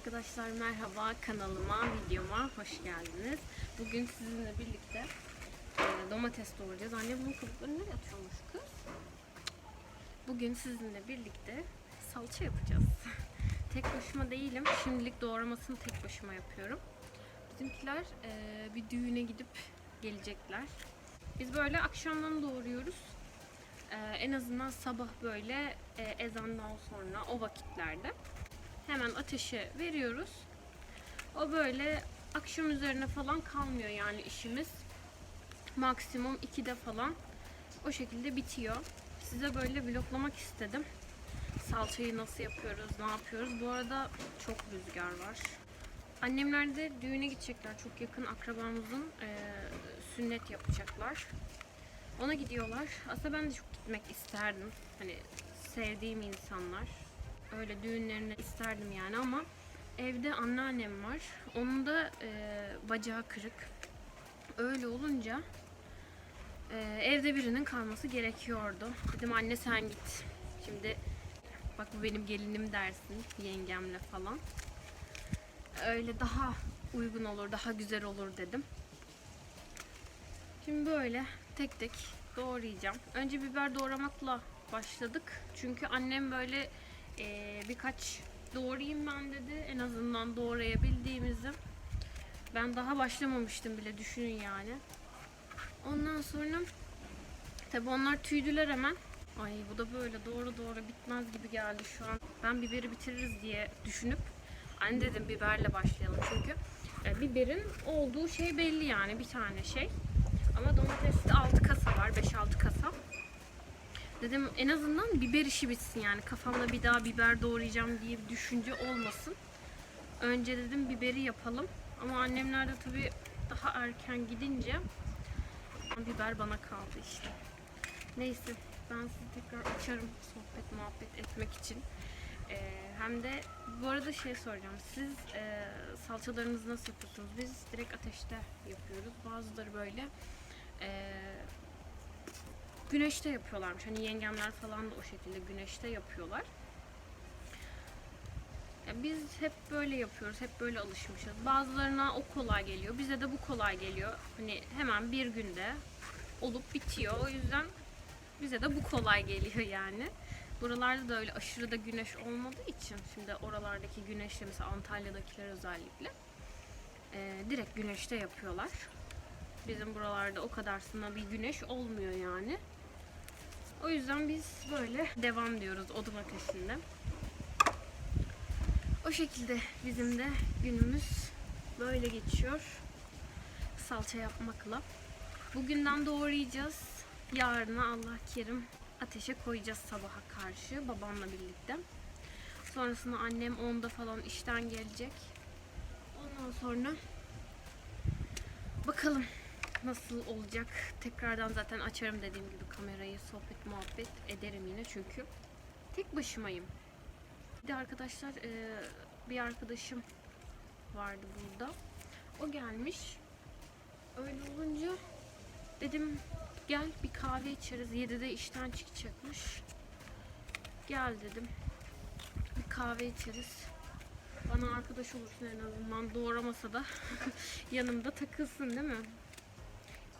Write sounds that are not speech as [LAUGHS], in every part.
Arkadaşlar merhaba kanalıma, videoma hoş geldiniz. Bugün sizinle birlikte e, domates doğrayacağız. Anne bunun kabuklarını nereye atıyormuş kız? Bugün sizinle birlikte salça yapacağız. [LAUGHS] tek başıma değilim. Şimdilik doğramasını tek başıma yapıyorum. Bizimkiler e, bir düğüne gidip gelecekler. Biz böyle akşamdan doğruyoruz. E, en azından sabah böyle ezandan sonra o vakitlerde hemen ateşe veriyoruz. O böyle akşam üzerine falan kalmıyor yani işimiz. Maksimum 2'de falan o şekilde bitiyor. Size böyle vloglamak istedim. Salçayı nasıl yapıyoruz, ne yapıyoruz. Bu arada çok rüzgar var. Annemler de düğüne gidecekler. Çok yakın akrabamızın eee, sünnet yapacaklar. Ona gidiyorlar. Aslında ben de çok gitmek isterdim. Hani sevdiğim insanlar. Öyle düğünlerine isterdim yani ama evde anneannem var. Onun da e, bacağı kırık. Öyle olunca e, evde birinin kalması gerekiyordu. Dedim anne sen git. Şimdi bak bu benim gelinim dersin yengemle falan. Öyle daha uygun olur, daha güzel olur dedim. Şimdi böyle tek tek doğrayacağım. Önce biber doğramakla başladık. Çünkü annem böyle e, birkaç doğrayayım ben dedi. En azından doğrayabildiğimizi. Ben daha başlamamıştım bile düşünün yani. Ondan sonra tabi onlar tüydüler hemen. Ay bu da böyle doğru doğru bitmez gibi geldi şu an. Ben biberi bitiririz diye düşünüp anne dedim biberle başlayalım çünkü e, biberin olduğu şey belli yani bir tane şey. Ama domateste 6 kasa var 5-6 kasa. Dedim en azından biber işi bitsin yani kafamda bir daha biber doğrayacağım diye bir düşünce olmasın. Önce dedim biberi yapalım. Ama annemler de tabii daha erken gidince biber bana kaldı işte. Neyse ben sizi tekrar açarım sohbet muhabbet etmek için. Ee, hem de bu arada şey soracağım. Siz e, salçalarınızı nasıl yapıyorsunuz? Biz direkt ateşte yapıyoruz. Bazıları böyle e, güneşte yapıyorlarmış. Hani yengemler falan da o şekilde güneşte yapıyorlar. Ya biz hep böyle yapıyoruz. Hep böyle alışmışız. Bazılarına o kolay geliyor. Bize de bu kolay geliyor. Hani hemen bir günde olup bitiyor. O yüzden bize de bu kolay geliyor yani. Buralarda da öyle aşırı da güneş olmadığı için şimdi oralardaki güneşle mesela Antalya'dakiler özellikle e, direkt güneşte yapıyorlar. Bizim buralarda o kadarsına bir güneş olmuyor yani. O yüzden biz böyle devam diyoruz odun ateşinde. O şekilde bizim de günümüz böyle geçiyor. Salça yapmakla. Bugünden doğrayacağız. Yarına Allah kerim ateşe koyacağız sabaha karşı babamla birlikte. Sonrasında annem 10'da falan işten gelecek. Ondan sonra bakalım nasıl olacak. Tekrardan zaten açarım dediğim gibi kamerayı, sohbet muhabbet ederim yine çünkü tek başımayım. Bir de arkadaşlar e, bir arkadaşım vardı burada. O gelmiş. Öyle olunca dedim gel bir kahve içeriz. 7'de işten çıkacakmış. Gel dedim. Bir kahve içeriz. Bana arkadaş olursun en azından doğramasa da [LAUGHS] yanımda takılsın değil mi?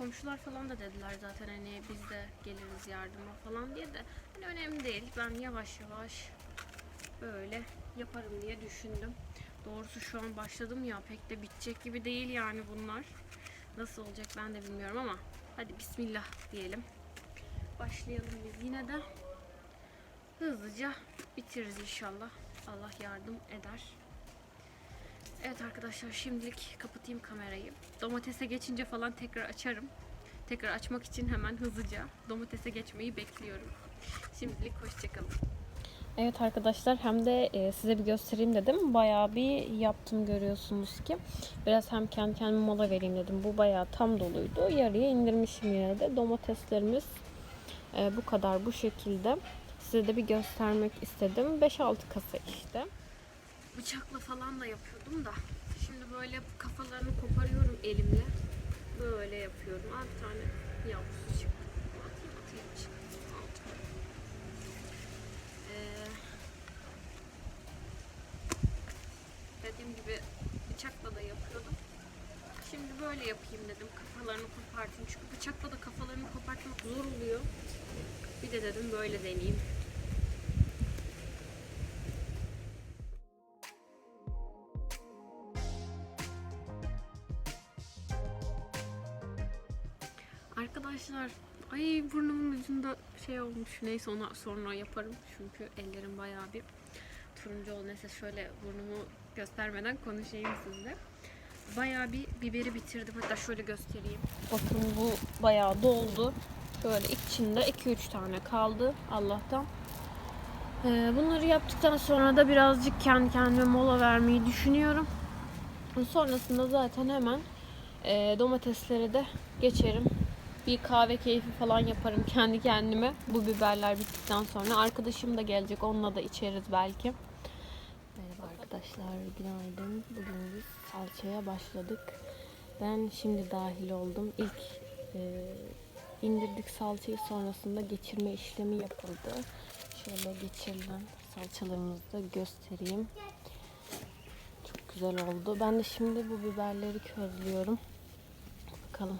Komşular falan da dediler zaten hani biz de geliriz yardıma falan diye de hani önemli değil. Ben yavaş yavaş böyle yaparım diye düşündüm. Doğrusu şu an başladım ya pek de bitecek gibi değil yani bunlar. Nasıl olacak ben de bilmiyorum ama hadi bismillah diyelim. Başlayalım biz yine de hızlıca bitiririz inşallah. Allah yardım eder. Evet arkadaşlar şimdilik kapatayım kamerayı. Domatese geçince falan tekrar açarım. Tekrar açmak için hemen hızlıca domatese geçmeyi bekliyorum. Şimdilik hoşçakalın. Evet arkadaşlar hem de e, size bir göstereyim dedim. Bayağı bir yaptım görüyorsunuz ki. Biraz hem kendi kendime mola vereyim dedim. Bu bayağı tam doluydu. Yarıya indirmişim yine de. Domateslerimiz e, bu kadar bu şekilde. Size de bir göstermek istedim. 5-6 kasa işte. Bıçakla falan da yaptım da. Şimdi böyle kafalarını koparıyorum elimle. Böyle yapıyorum. Aa, bir tane yavrusu çıktı. Atayım atayım. Aldım. Ee, dediğim gibi bıçakla da yapıyordum. Şimdi böyle yapayım dedim. Kafalarını kopartayım. Çünkü bıçakla da kafalarını kopartmak zor oluyor. Bir de dedim böyle deneyeyim. Ay burnumun ucunda şey olmuş. Neyse ona sonra yaparım. Çünkü ellerim bayağı bir turuncu oldu. Neyse şöyle burnumu göstermeden konuşayım sizle. Bayağı bir biberi bitirdim. Hatta şöyle göstereyim. Bakın bu bayağı doldu. Şöyle içinde 2-3 tane kaldı Allah'tan. Ee, bunları yaptıktan sonra da birazcık kendi kendime mola vermeyi düşünüyorum. Sonrasında zaten hemen e, domateslere de geçerim. Bir kahve keyfi falan yaparım [LAUGHS] kendi kendime. Bu biberler bittikten sonra. Arkadaşım da gelecek. Onunla da içeriz belki. Merhaba arkadaşlar. Günaydın. Bugün biz salçaya başladık. Ben şimdi dahil oldum. İlk e, indirdik salçayı sonrasında geçirme işlemi yapıldı. Şöyle geçirilen salçalarımızı da göstereyim. Çok güzel oldu. Ben de şimdi bu biberleri közlüyorum. Bakalım.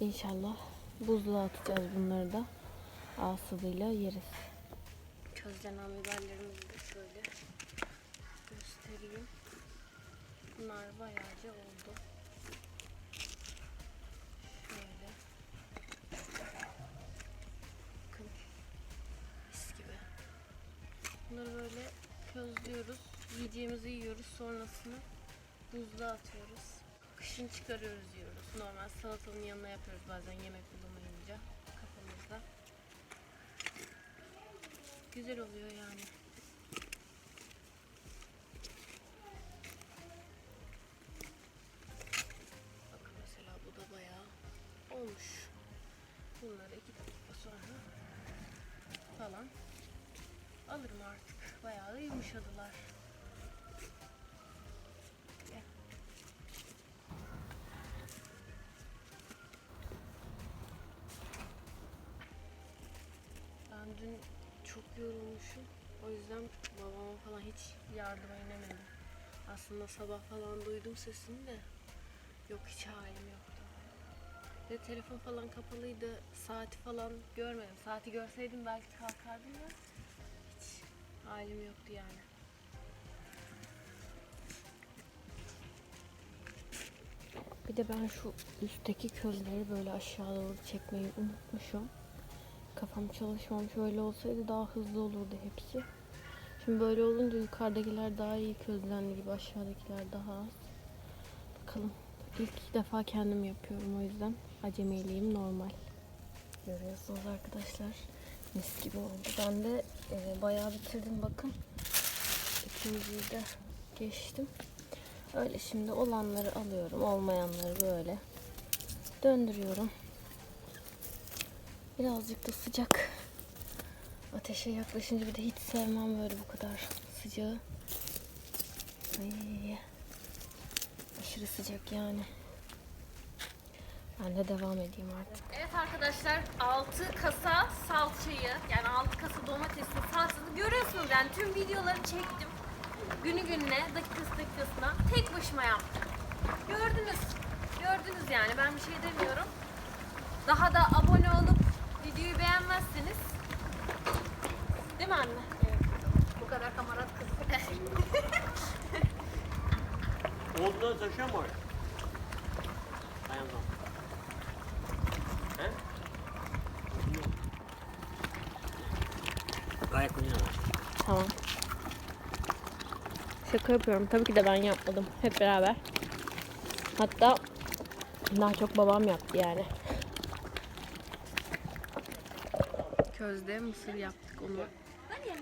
İnşallah buzluğa atacağız bunları da. Ağız tadıyla yeriz. Közlenen biberlerimizi de şöyle göstereyim. Bunlar bayağıca oldu. Şöyle. Bakın. Mis gibi. Bunları böyle közlüyoruz. Yiyeceğimizi yiyoruz. Sonrasını buzluğa atıyoruz. Kışın çıkarıyoruz yiyoruz. Normal salatanın yanına yapıyoruz bazen yemek bulamayınca kafamızda. Güzel oluyor yani. Bakın mesela bu da bayağı olmuş. Bunları iki dakika sonra falan alırım artık. Bayağı yumuşadılar. Çok yorulmuşum. O yüzden babama falan hiç yardıma inemedim. Aslında sabah falan duydum sesini de yok hiç halim yoktu. Ve telefon falan kapalıydı. Saati falan görmedim. Saati görseydim belki kalkardım da hiç halim yoktu yani. Bir de ben şu üstteki közleri böyle aşağı doğru çekmeyi unutmuşum. Kafam çalışmamış. Öyle olsaydı daha hızlı olurdu hepsi. Şimdi böyle olunca yukarıdakiler daha iyi közlendi gibi aşağıdakiler daha az. Bakalım. İlk defa kendim yapıyorum o yüzden acemiliğim normal. Görüyorsunuz arkadaşlar. Mis gibi oldu. Ben de e, bayağı bitirdim bakın. İkinciyi de geçtim. Öyle şimdi olanları alıyorum. Olmayanları böyle döndürüyorum. Birazcık da sıcak. Ateşe yaklaşınca bir de hiç sevmem böyle bu kadar sıcağı. Ay. Aşırı sıcak yani. Ben de devam edeyim artık. Evet arkadaşlar 6 kasa salçayı yani 6 kasa domatesin salçasını görüyorsunuz yani tüm videoları çektim. Günü gününe dakikası dakikasına tek başıma yaptım. Gördünüz. Gördünüz yani ben bir şey demiyorum. Daha da abone olup videoyu beğenmezseniz Değil mi anne? Bu kadar kamarat kız. [LAUGHS] Oldu taşıyor mu oraya? Dayandım. He? Gayet güzel var. Tamam. Şaka yapıyorum. Tabii ki de ben yapmadım. Hep beraber. Hatta daha çok babam yaptı yani. Közde mısır yaptık onu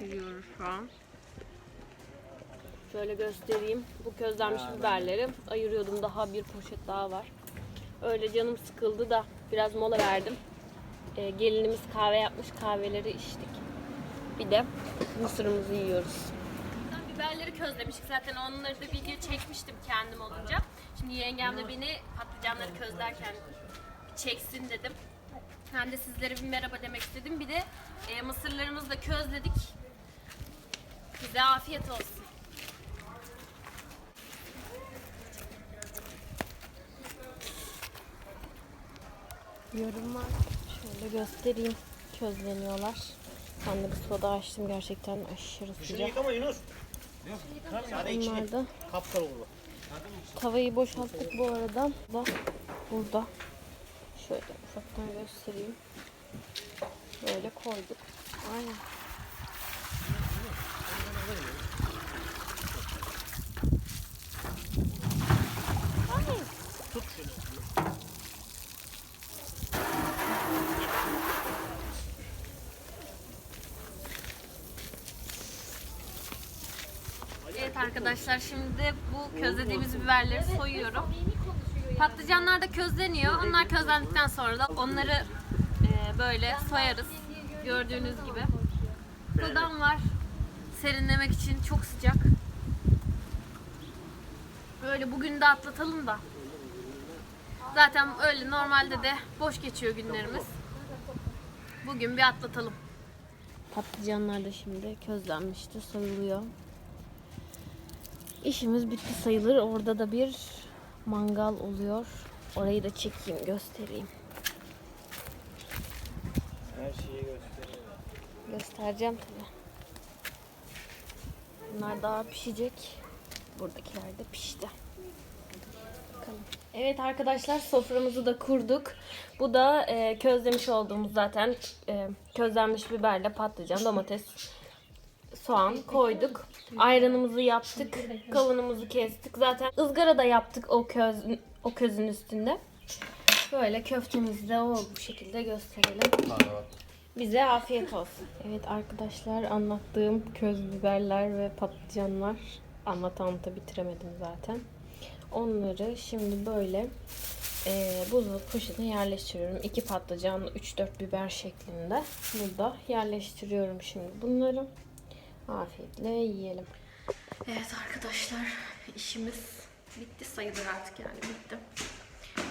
veriyoruz şu an. Şöyle göstereyim. Bu közlenmiş biberleri ayırıyordum. Daha bir poşet daha var. Öyle canım sıkıldı da biraz mola verdim. Ee, gelinimiz kahve yapmış. Kahveleri içtik. Bir de mısırımızı yiyoruz. Biberleri közlemiştik zaten onları da video çekmiştim kendim olunca. Şimdi yengem de beni patlıcanları közlerken çeksin dedim. Hem de sizlere bir merhaba demek istedim. Bir de e, mısırlarımızı da közledik. Bize afiyet olsun. yorum var. Şöyle göstereyim. Közleniyorlar. Ben de bir soda açtım. Gerçekten aşırı Dışını sıcak. yıkama Yunus. Sadece içini. Bunlar da Kapkara oldu. tavayı boşalttık bu arada. Da burada. Şöyle ufaktan göstereyim. Böyle koyduk. Aynen. Evet arkadaşlar şimdi bu közlediğimiz biberleri soyuyorum. Patlıcanlar da közleniyor. Onlar közlendikten sonra da onları e, böyle soyarız. Gördüğünüz gibi. Kıldan var. Serinlemek için çok sıcak. Böyle bugün de atlatalım da. Zaten öyle normalde de boş geçiyor günlerimiz. Bugün bir atlatalım. Patlıcanlar da şimdi közlenmişti, soyuluyor. İşimiz bitti sayılır. Orada da bir mangal oluyor. Orayı da çekeyim, göstereyim. Her şeyi gösteriyor. Göstereceğim tabi. Bunlar daha pişecek. Buradakiler de pişti. Bakalım. Evet arkadaşlar soframızı da kurduk. Bu da e, közlemiş olduğumuz zaten e, közlenmiş biberle patlıcan, domates, soğan koyduk. Ayranımızı yaptık. Kavunumuzu kestik. Zaten ızgara da yaptık o köz o közün üstünde. Böyle köftemizi de o bu şekilde gösterelim. Bize afiyet olsun. Evet arkadaşlar anlattığım köz biberler ve patlıcanlar anlata anlata bitiremedim zaten. Onları şimdi böyle e, buzdolabı poşetine yerleştiriyorum. 2 patlıcan, 3-4 biber şeklinde. Burada yerleştiriyorum şimdi bunları. Afiyetle yiyelim. Evet arkadaşlar işimiz bitti sayılır artık yani bitti.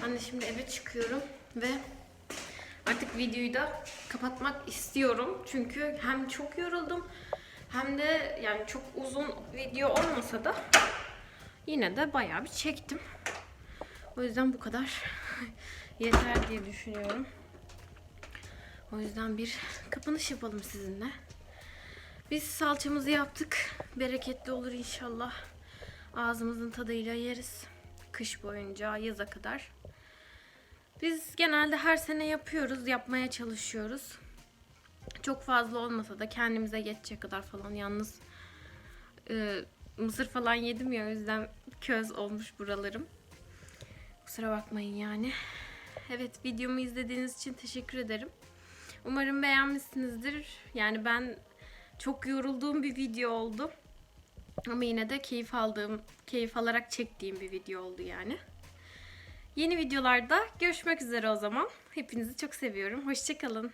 Ben de şimdi eve çıkıyorum ve artık videoyu da kapatmak istiyorum. Çünkü hem çok yoruldum hem de yani çok uzun video olmasa da yine de bayağı bir çektim. O yüzden bu kadar [LAUGHS] yeter diye düşünüyorum. O yüzden bir kapanış yapalım sizinle. Biz salçamızı yaptık. Bereketli olur inşallah. Ağzımızın tadıyla yeriz. Kış boyunca yaza kadar. Biz genelde her sene yapıyoruz, yapmaya çalışıyoruz. Çok fazla olmasa da kendimize yetecek kadar falan. Yalnız e, mısır falan yedim ya o yüzden köz olmuş buralarım. Kusura bakmayın yani. Evet videomu izlediğiniz için teşekkür ederim. Umarım beğenmişsinizdir. Yani ben çok yorulduğum bir video oldu. Ama yine de keyif aldığım, keyif alarak çektiğim bir video oldu yani. Yeni videolarda görüşmek üzere o zaman. Hepinizi çok seviyorum. Hoşçakalın.